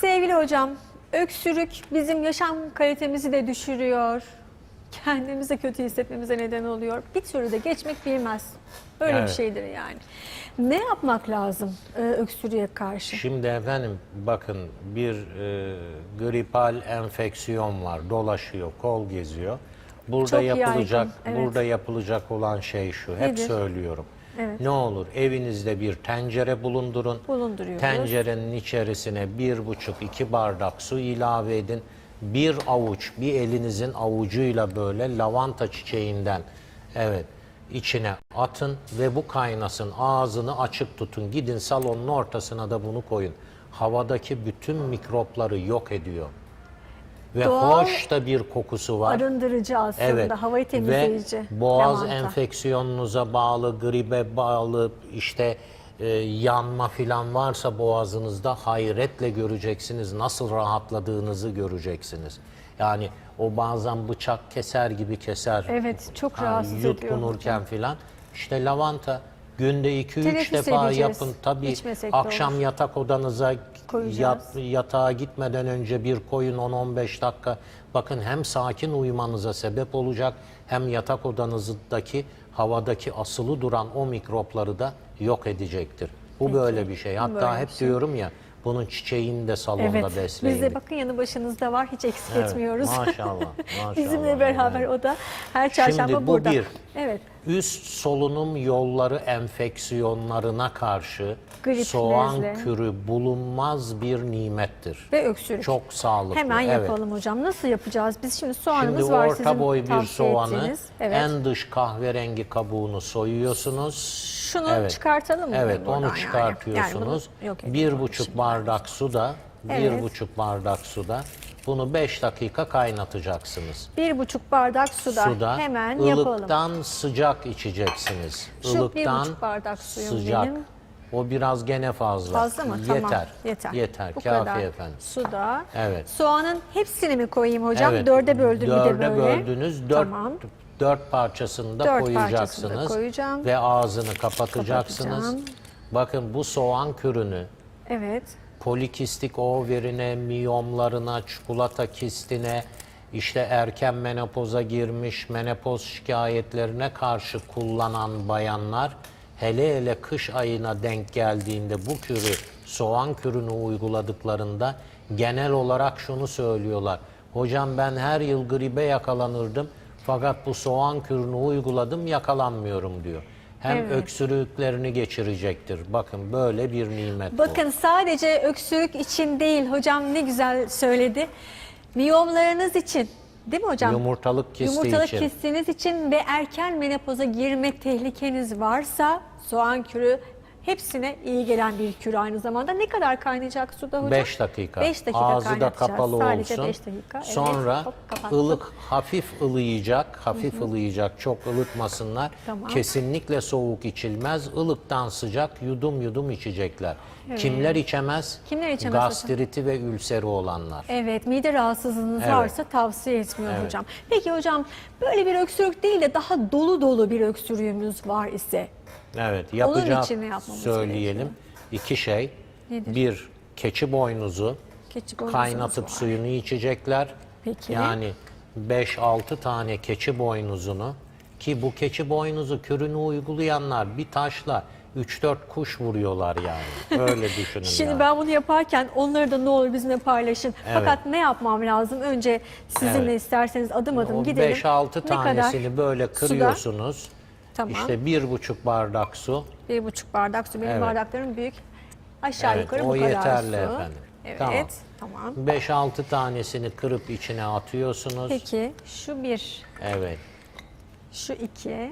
Sevgili hocam, öksürük bizim yaşam kalitemizi de düşürüyor. Kendimizi kötü hissetmemize neden oluyor. Bir türlü de geçmek bilmez. Öyle bir Evet. şeydir yani. Ne yapmak lazım e, öksürüğe karşı? Şimdi efendim bakın bir e, gripal enfeksiyon var, dolaşıyor, kol geziyor. Burada Çok yapılacak, yaygın, evet. burada yapılacak olan şey şu. Hep Nedir? söylüyorum. Evet. Ne olur evinizde bir tencere bulundurun. Bulunduruyoruz. Tencerenin içerisine bir buçuk iki bardak su ilave edin. Bir avuç, bir elinizin avucuyla böyle lavanta çiçeğinden evet içine atın ve bu kaynasın. Ağzını açık tutun. Gidin salonun ortasına da bunu koyun. Havadaki bütün mikropları yok ediyor. Ve Doğal hoş da bir kokusu var. Arındırıcı aslında, Evet. havayı temizleyici. Ve boğaz lavanta. enfeksiyonunuza bağlı, gribe bağlı, işte e, yanma filan varsa boğazınızda hayretle göreceksiniz. Nasıl rahatladığınızı göreceksiniz. Yani o bazen bıçak keser gibi keser. Evet, çok Yani rahatsız ediyor Yutkunurken filan. İşte lavanta günde 2-3 Teneffüs defa edeceğiz. yapın. Tabii İçmesek akşam yatak odanıza Koyacağız. yat, yatağa gitmeden önce bir koyun 10-15 dakika. Bakın hem sakin uyumanıza sebep olacak hem yatak odanızdaki havadaki asılı duran o mikropları da yok edecektir. Bu böyle bir şey. Hatta Böyle hep şey. diyorum ya bunun çiçeğini de salonda Evet, besleyin. biz de bakın yanı başınızda var, hiç eksik Evet, etmiyoruz. maşallah, maşallah. Bizimle beraber Yani. o da her çarşamba Şimdi bu burada. bir. Evet, Üst solunum yolları enfeksiyonlarına karşı Grip, soğan nezle. kürü bulunmaz bir nimettir. ve öksürük. Çok sağlıklı. Hemen evet. yapalım hocam. Nasıl yapacağız? Biz şimdi soğanımız Şimdi var orta sizin boy bir soğanı ettiğiniz. Evet. en dış kahverengi kabuğunu soyuyorsunuz. Şunu Evet. çıkartalım mı? Evet buradan onu yani? çıkartıyorsunuz. Yani yok bir buçuk şimdi. bardak suda, Evet. bir buçuk bardak suda bunu 5 dakika kaynatacaksınız. Bir buçuk bardak suda, suda hemen yapalım. ılıktan sıcak içeceksiniz. Şu bir ılıktan buçuk bardak suyum sıcak. benim. O biraz gene fazla. Fazla mı? Yeter. Tamam. Yeter. Yeter. Bu Kafi kadar efendim. suda. Evet. Soğanın hepsini mi koyayım hocam? Evet, Dörde böldüm bir de dörde böyle. böldünüz. Dört, Tamam. Dört parçasını da Dört koyacaksınız. parçasını da koyacağım. Ve ağzını kapatacaksınız. Kapatacağım. Bakın bu soğan kürünü Evet. polikistik overine, miyomlarına, çikolata kistine, işte erken menopoza girmiş menopoz şikayetlerine karşı kullanan bayanlar hele hele kış ayına denk geldiğinde bu kürü, soğan kürünü uyguladıklarında genel olarak şunu söylüyorlar. Hocam ben her yıl gribe yakalanırdım fakat bu soğan kürünü uyguladım yakalanmıyorum diyor. Hem Evet. öksürüklerini geçirecektir. Bakın böyle bir nimet bu. Bakın sadece öksürük için değil hocam ne güzel söyledi. Miyomlarınız için değil mi hocam? Yumurtalık kisti Yumurtalık için. kistiniz için ve erken menopoza girme tehlikeniz varsa soğan kürü hepsine iyi gelen bir kür aynı zamanda. Ne kadar kaynayacak suda hocam? 5 dakika. 5 dakika Ağzı da kapalı Sadece olsun. 5 dakika. Evet, Sonra hop, kapattım. ılık, hafif ılıyacak, hafif ılıyacak. Çok ılıtmasınlar. Tamam. Kesinlikle soğuk içilmez. Ilıktan sıcak yudum yudum içecekler. Kimler içemez? Kimler içemez hocam? Gastriti ve ülseri olanlar. Evet, mide rahatsızlığınız Evet. varsa tavsiye etmiyor Evet. hocam. Peki hocam, böyle bir öksürük değil de daha dolu dolu bir öksürüğümüz var ise Evet, yapmamız söyleyelim. İki şey. Nedir? Bir, keçi boynuzu. keçi Kaynatıp var. suyunu içecekler. Peki. Yani 5-6 tane keçi boynuzunu ki bu keçi boynuzu kürünü uygulayanlar bir taşla 3-4 kuş vuruyorlar yani. Öyle düşünün Şimdi yani. ben bunu yaparken onları da ne olur bizimle paylaşın. Fakat ne yapmam lazım? Önce sizinle Evet. isterseniz adım adım o gidelim. 5-6 Ne kadar tanesini böyle suda? kırıyorsunuz. Tamam. İşte bir buçuk bardak su. Bir buçuk bardak su. Benim Evet. bardaklarım büyük. Aşağı Evet, yukarı o bu kadar yeterli su. efendim. Evet. Tamam. Tamam. 5-6 tanesini kırıp içine atıyorsunuz. Peki şu bir, Evet. şu iki.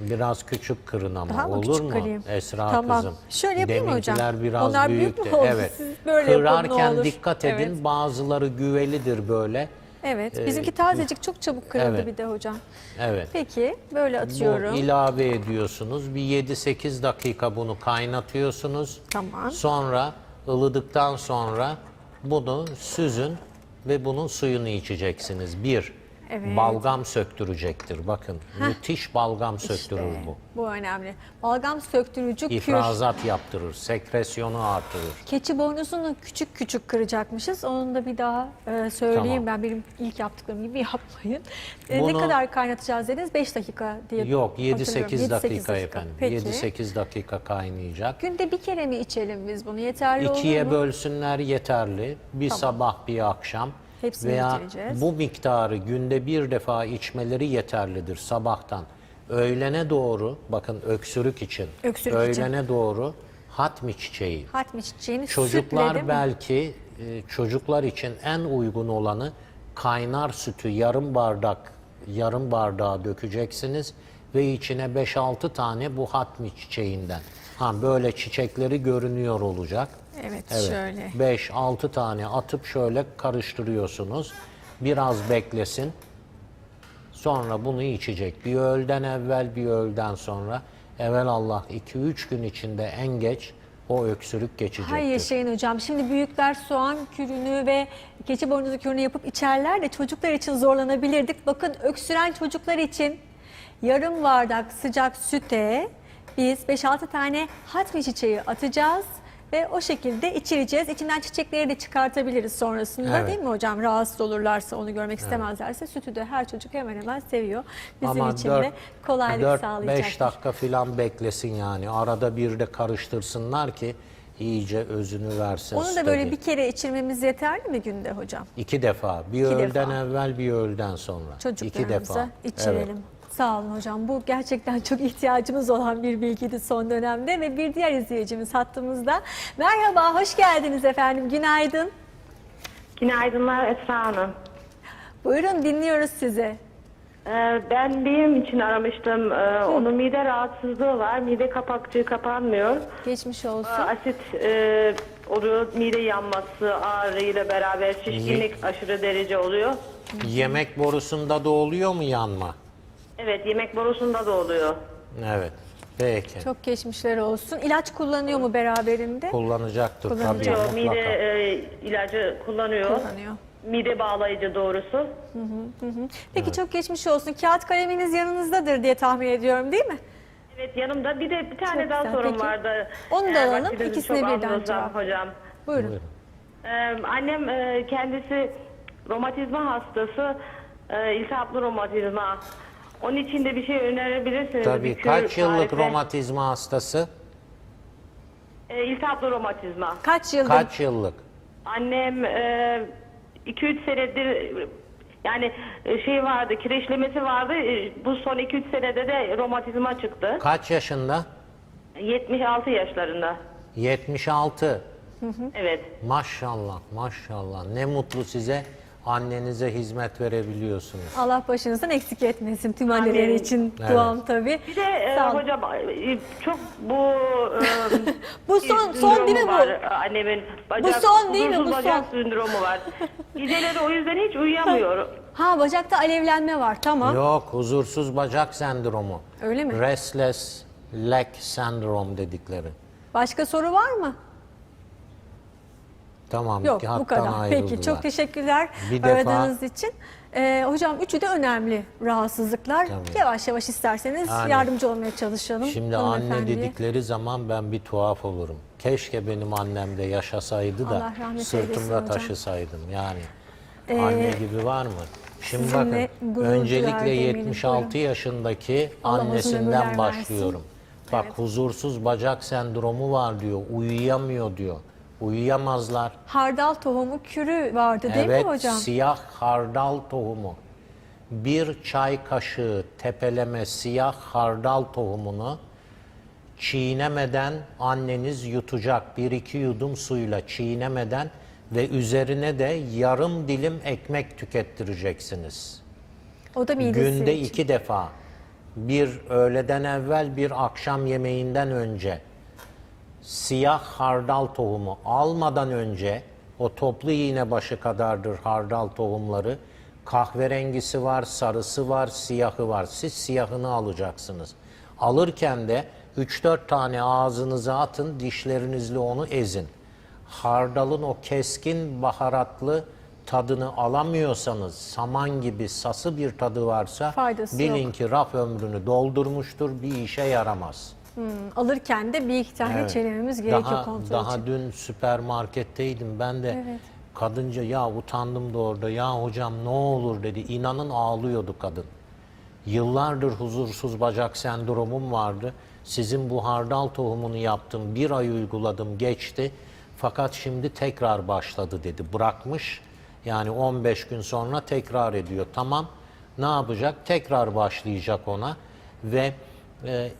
Biraz küçük kırın ama Daha mı olur küçük mu kırayım? Esra Tamam. kızım? Şöyle yapayım mı hocam? Deminkiler biraz Onlar büyük mü oldu? Evet. Siz böyle yapın, ne Kırarken olur. dikkat edin. Evet. Bazıları güvelidir böyle. Evet. Bizimki tazecik çok çabuk kırıldı Ee, evet. bir de hocam. Evet. Peki böyle atıyorum. Bu ilave ediyorsunuz. Bir 7-8 dakika bunu kaynatıyorsunuz. Tamam. Sonra ılıdıktan sonra bunu süzün ve bunun suyunu içeceksiniz. Bir. Evet. balgam söktürecektir. Bakın müthiş balgam söktürür İşte, bu. Bu önemli. Balgam söktürücü kür. İfrazat yaptırır, sekresyonu artırır. Keçi boynuzunu küçük küçük kıracakmışız. Onu da bir daha e, söyleyeyim ben. Benim ilk yaptıklarım gibi yapmayın. E, ne Bunu- kadar kaynatacağız dediniz? 5 dakika diye Yok hatırlıyorum. 7-8 7-8 dakika efendim. Peki. 7-8 dakika kaynayacak. Günde bir kere mi içelim biz bunu? Yeterli İkiye olur mu? bölsünler yeterli. Bir sabah bir akşam. Hepsini Veya bitireceğiz. bu miktarı günde bir defa içmeleri yeterlidir sabahtan. Öğlene doğru bakın öksürük için. Öksürük için. öğlene doğru hatmi çiçeği. Hatmi çiçeğini Çocuklar sütle belki e, çocuklar için en uygun olanı kaynar sütü yarım bardak yarım bardağa dökeceksiniz ve içine 5-6 tane bu hatmi çiçeğinden. Ha böyle çiçekleri görünüyor olacak. Evet, Evet. şöyle. 5-6 tane atıp şöyle karıştırıyorsunuz. Biraz beklesin. Sonra bunu içecek. Bir öğleden evvel bir öğleden sonra. Evvel Allah 2-3 gün içinde en geç o öksürük geçecektir. Hayır Şahin Hocam. Şimdi büyükler soğan kürünü ve keçi boynuzu kürünü yapıp içerler de çocuklar için zorlanabilirdik. Bakın öksüren çocuklar için yarım bardak sıcak süte biz 5-6 tane hatmi çiçeği atacağız ve o şekilde içireceğiz. İçinden çiçekleri de çıkartabiliriz sonrasında Evet. değil mi hocam? Rahatsız olurlarsa, onu görmek istemezlerse sütü de her çocuk hemen hemen seviyor. Bizim Ama için de kolaylık sağlayacaktır. 5 dakika falan beklesin yani. Arada bir de karıştırsınlar ki iyice özünü versin. Onu da böyle stedi. bir kere içirmemiz yeterli mi günde hocam? İki defa. Bir İki öğleden defa. evvel bir öğleden sonra. İki çocuklarımıza defa. içirelim. Evet. Sağ olun hocam. Bu gerçekten çok ihtiyacımız olan bir bilgiydi son dönemde ve bir diğer izleyicimiz hattımızda. Merhaba, hoş geldiniz efendim. Günaydın. Günaydınlar Esra Hanım. Buyurun dinliyoruz sizi. Ee, ben benim için aramıştım. Ee, onun mide rahatsızlığı var. Mide kapakçığı kapanmıyor. Geçmiş olsun. Asit e, oluyor. Mide yanması ağrıyla beraber şişkinlik aşırı derece oluyor. Yemek borusunda da oluyor mu yanma? Evet yemek borusunda da oluyor. Evet. Peki. Çok geçmişler olsun. İlaç kullanıyor mu beraberinde? Kullanacaktır tabii Kullanacak. Kullanıyor. Mide mutlaka. e, ilacı kullanıyor. Kullanıyor. Mide bağlayıcı doğrusu. Peki çok geçmiş olsun. Kağıt kaleminiz yanınızdadır diye tahmin ediyorum değil mi? Evet yanımda bir de bir tane Çok daha güzel, sorun peki. vardı. Onu da Eğer alalım, vaktinizi ikisine çok birden almıyorsam cevap. hocam. Buyurun. Buyurun. Ee, annem e, kendisi romatizma hastası, e, iltihaplı romatizma. Onun için de bir şey önerebilirsiniz. Tabii bir kür kaç yıllık tarifi. romatizma hastası? E, iltihaplı romatizma. Kaç yıldır? Kaç yıllık? Annem 2-3 senedir yani e, şey vardı, kireçlemesi vardı. E, Bu son 2-3 senede de romatizma çıktı. Kaç yaşında? 76 yaşlarında. 76. Evet. Maşallah, maşallah. Ne mutlu size. Annenize hizmet verebiliyorsunuz. Allah başınızdan eksik etmesin tüm anneler Amin. için Evet. duam tabii. Bir de e, Sağ olun. hocam e, çok bu e, Bu son, bir son değil mi bu? var, Annemin bacak, Bu son değil mi? huzursuz Bu bacak son. sindromu var. Geceleri o yüzden hiç uyuyamıyor. Ha bacakta alevlenme var tamam. Yok, huzursuz bacak sendromu. Öyle mi? Restless leg syndrome dedikleri. Başka soru var mı? Tamam, Yok bu kadar. Peki çok teşekkürler Bir defa- aradığınız için. Ee, hocam üçü de önemli rahatsızlıklar. Tabii. Yavaş yavaş isterseniz Yani- yardımcı olmaya çalışalım. Şimdi anne dedikleri zaman ben bir tuhaf olurum. Keşke benim annem de yaşasaydı da Allah sırtımda hocam. taşısaydım yani. Ee, anne gibi var mı? Şimdi sizinle bakın öncelikle eminim. 76 Buyurun. yaşındaki Allah annesinden versin. başlıyorum. Bak Evet. huzursuz bacak sendromu var diyor. Uyuyamıyor diyor. Uyuyamazlar. Hardal tohumu kürü vardı değil evet, mi hocam? siyah hardal tohumu. Bir çay kaşığı tepeleme siyah hardal tohumunu çiğnemeden anneniz yutacak. Bir iki yudum suyla çiğnemeden ve üzerine de yarım dilim ekmek tükettireceksiniz. O da midesi Günde için. iki defa. Bir öğleden evvel bir akşam yemeğinden önce siyah hardal tohumu almadan önce o toplu iğne başı kadardır hardal tohumları. Kahverengisi var, sarısı var, siyahı var. Siz siyahını alacaksınız. Alırken de 3-4 tane ağzınıza atın, dişlerinizle onu ezin. Hardalın o keskin baharatlı tadını alamıyorsanız saman gibi sası bir tadı varsa Faydası bilin yok. ki raf ömrünü doldurmuştur bir işe yaramaz. Alırken de bir iki tane Evet. çevirmemiz gerekiyor daha, kontrol Daha için. dün süpermarketteydim ben de Evet. kadınca ya utandım da orada ya hocam ne olur dedi. İnanın ağlıyordu kadın. Yıllardır huzursuz bacak sendromum vardı. Sizin bu hardal tohumunu yaptım. Bir ay uyguladım geçti. Fakat şimdi tekrar başladı dedi. Bırakmış. Yani 15 gün sonra tekrar ediyor. Tamam ne yapacak? Tekrar başlayacak ona. Ve e,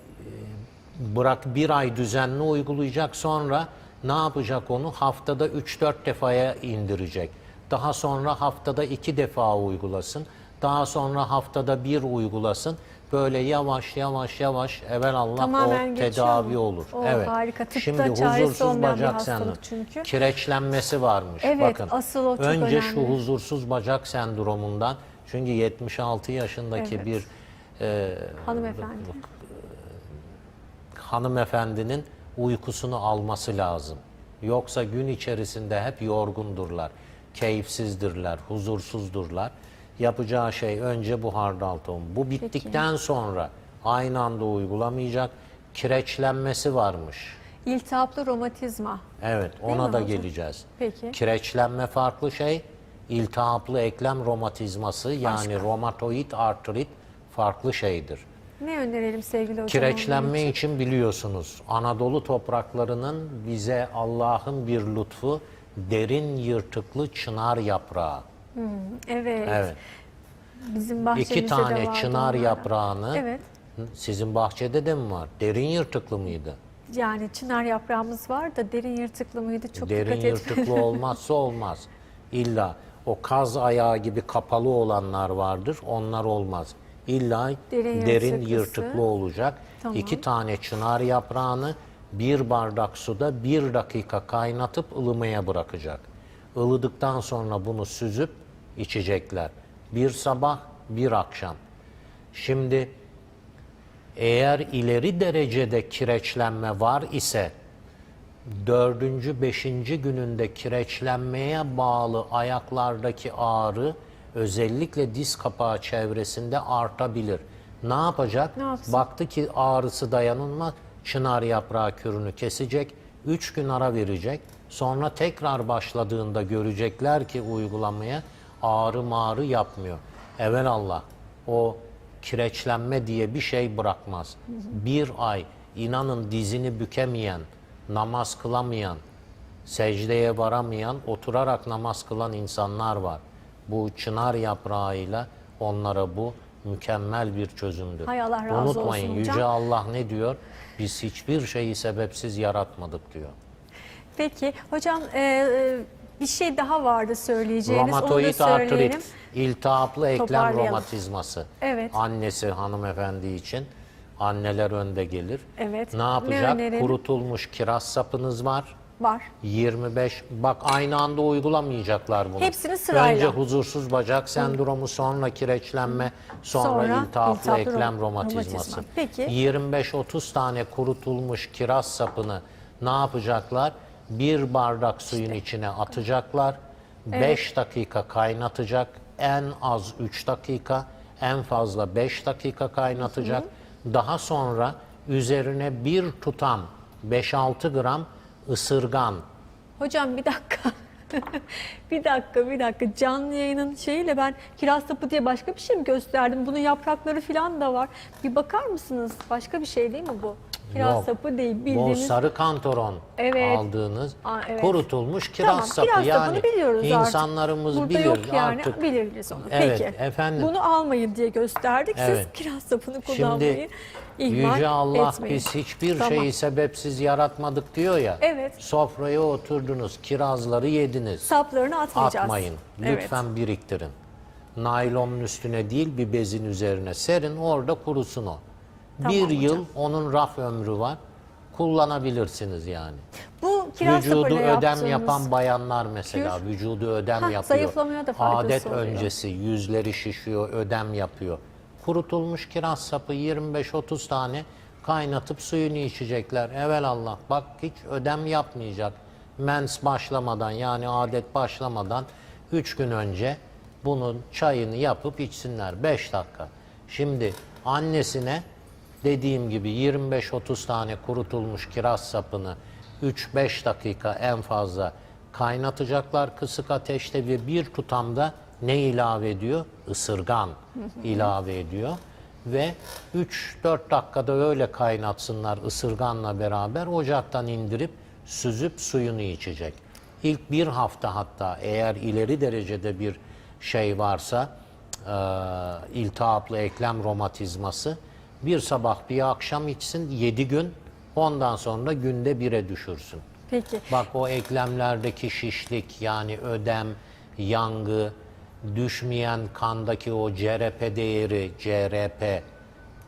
bırak bir ay düzenli uygulayacak sonra ne yapacak onu haftada 3-4 defaya indirecek. Daha sonra haftada 2 defa uygulasın. Daha sonra haftada bir uygulasın. Böyle yavaş yavaş yavaş evvel Allah Tamamen o tedavi mu? olur. O evet. harika. Tıpta Şimdi huzursuz bacak sendromu. çünkü. Kireçlenmesi varmış. Evet, Bakın. asıl o çok Önce şu önemli. huzursuz bacak sendromundan çünkü 76 yaşındaki Evet. bir e, Hanımefendi. Hanımefendinin uykusunu alması lazım. Yoksa gün içerisinde hep yorgundurlar, keyifsizdirler, huzursuzdurlar. Yapacağı şey önce bu hardal tohum. Bu bittikten sonra aynı anda uygulamayacak. Kireçlenmesi varmış. İltihaplı romatizma. Evet, Değil ona mi da hocam? geleceğiz. Peki. Kireçlenme farklı şey, iltihaplı eklem romatizması yani romatoid artrit farklı şeydir. Ne önerelim sevgili hocam? Kireçlenme için biliyorsunuz Anadolu topraklarının bize Allah'ın bir lütfu derin yırtıklı çınar yaprağı. Evet. Evet. Bizim bahçemizde İki de tane vardı çınar onlardan. yaprağını Evet. sizin bahçede de mi var? Derin yırtıklı mıydı? Yani çınar yaprağımız var da derin yırtıklı mıydı çok Derin dikkat yırtıklı etmedim. olmazsa olmaz. İlla o kaz ayağı gibi kapalı olanlar vardır. Onlar olmaz. İlla Derin derin, yırtıklı olacak. Tamam. İki tane çınar yaprağını bir bardak suda bir dakika kaynatıp ılımaya bırakacak. Ilıdıktan sonra bunu süzüp içecekler. Bir sabah, bir akşam. Şimdi eğer ileri derecede kireçlenme var ise dördüncü, beşinci gününde kireçlenmeye bağlı ayaklardaki ağrı özellikle diz kapağı çevresinde artabilir. Ne yapacak? Ne yapsın? Baktı ki ağrısı dayanılmaz, çınar yaprağı kürünü kesecek, üç gün ara verecek. Sonra tekrar başladığında görecekler ki uygulamaya ağrı mağrı yapmıyor. Evelallah o kireçlenme diye bir şey bırakmaz. Bir ay inanın dizini bükemeyen, namaz kılamayan, secdeye varamayan, oturarak namaz kılan insanlar var. Bu çınar yaprağıyla onlara bu mükemmel bir çözümdür. Hay Allah razı Unutmayın olsun Yüce. Allah ne diyor? Biz hiçbir şeyi sebepsiz yaratmadık diyor. Peki hocam e, e, bir şey daha vardı söyleyeceğiniz. Romatoid artrit, iltihaplı eklem romatizması. Evet. Annesi hanımefendi için anneler önde gelir. Evet. Ne Ne yapacak? önerelim? Kurutulmuş kiraz sapınız var. Var. 25 bak aynı anda uygulamayacaklar bunu. Hepsini sırayla. Önce huzursuz bacak sendromu, sonra kireçlenme, sonra, Sonra iltihaplı, iltihaplı eklem rom- romatizması. romatizma. Peki. 25-30 tane kurutulmuş kiraz sapını ne yapacaklar? Bir bardak suyun içine atacaklar. 5 dakika kaynatacak. En az 3 dakika, en fazla 5 dakika kaynatacak. Daha sonra üzerine bir tutam 5-6 gram ısırgan Hocam bir dakika. bir dakika, bir dakika. Canlı yayının şeyiyle ben kiraz sapı diye başka bir şey mi gösterdim? Bunun yaprakları falan da var. Bir bakar mısınız? Başka bir şey değil mi bu? Kiraz Yok. sapı değil. Bu Bildiğiniz sarı kantoron Evet. aldığınız Aa, evet. kurutulmuş kiraz Tamam, sapı kiraz yani biliyoruz artık. insanlarımız Burada bilir yok yani artık. biliriz onu. Evet, Peki. efendim. Bunu almayın diye gösterdik. Evet. Siz kiraz sapını kullanmayı Şimdi ihmal Yüce Allah etmeyin. biz hiçbir Tamam. şeyi sebepsiz yaratmadık diyor ya. Evet. Sofraya oturdunuz, kirazları yediniz. Saplarını atmayacağız. Atmayın. Evet. Lütfen biriktirin. Naylonun üstüne değil bir bezin üzerine serin orada kurusun o. Tamam bir hocam. yıl onun raf ömrü var. Kullanabilirsiniz yani. Bu kiraz Vücudu ödem yaptığımız- yapan bayanlar mesela Kür. vücudu ödem Hah, yapıyor. da Adet oluyor. öncesi yüzleri şişiyor, ödem yapıyor. Kurutulmuş kiraz sapı 25-30 tane kaynatıp suyunu içecekler. Evelallah bak hiç ödem yapmayacak. Mens başlamadan yani adet başlamadan 3 gün önce bunun çayını yapıp içsinler 5 dakika. Şimdi annesine dediğim gibi 25-30 tane kurutulmuş kiraz sapını 3-5 dakika en fazla kaynatacaklar kısık ateşte ve bir tutamda ne ilave ediyor? Isırgan ilave ediyor. Ve 3-4 dakikada öyle kaynatsınlar ısırganla beraber ocaktan indirip süzüp suyunu içecek. İlk bir hafta hatta eğer ileri derecede bir şey varsa e, iltihaplı eklem romatizması bir sabah bir akşam içsin 7 gün ondan sonra günde bire düşürsün. Peki. Bak o eklemlerdeki şişlik yani ödem, yangı, düşmeyen kandaki o CRP değeri, CRP,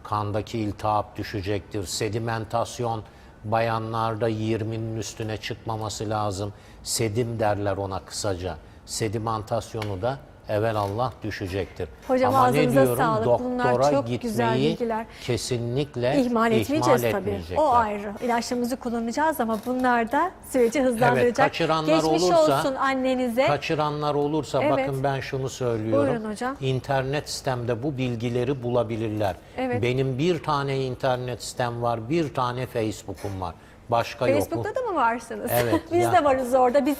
kandaki iltihap düşecektir. Sedimentasyon bayanlarda 20'nin üstüne çıkmaması lazım. Sedim derler ona kısaca. Sedimentasyonu da evvel Allah düşecektir. Hocam Ama ne diyorum sağlık. Bunlar doktora çok gitmeyi güzel bilgiler. kesinlikle İhmal etmeyeceğiz tabii. O ayrı. İlaçlarımızı kullanacağız ama bunlar da süreci hızlandıracak. kaçıranlar Geçmiş olursa- olsun annenize. Kaçıranlar olursa Evet. bakın ben şunu söylüyorum. Buyurun hocam. İnternet sitemde bu bilgileri bulabilirler. Evet. Benim bir tane internet sitem var, bir tane Facebook'um var. Başka yok. Facebook'ta da mı varsınız? Evet, Biz ya. de varız orada. Biz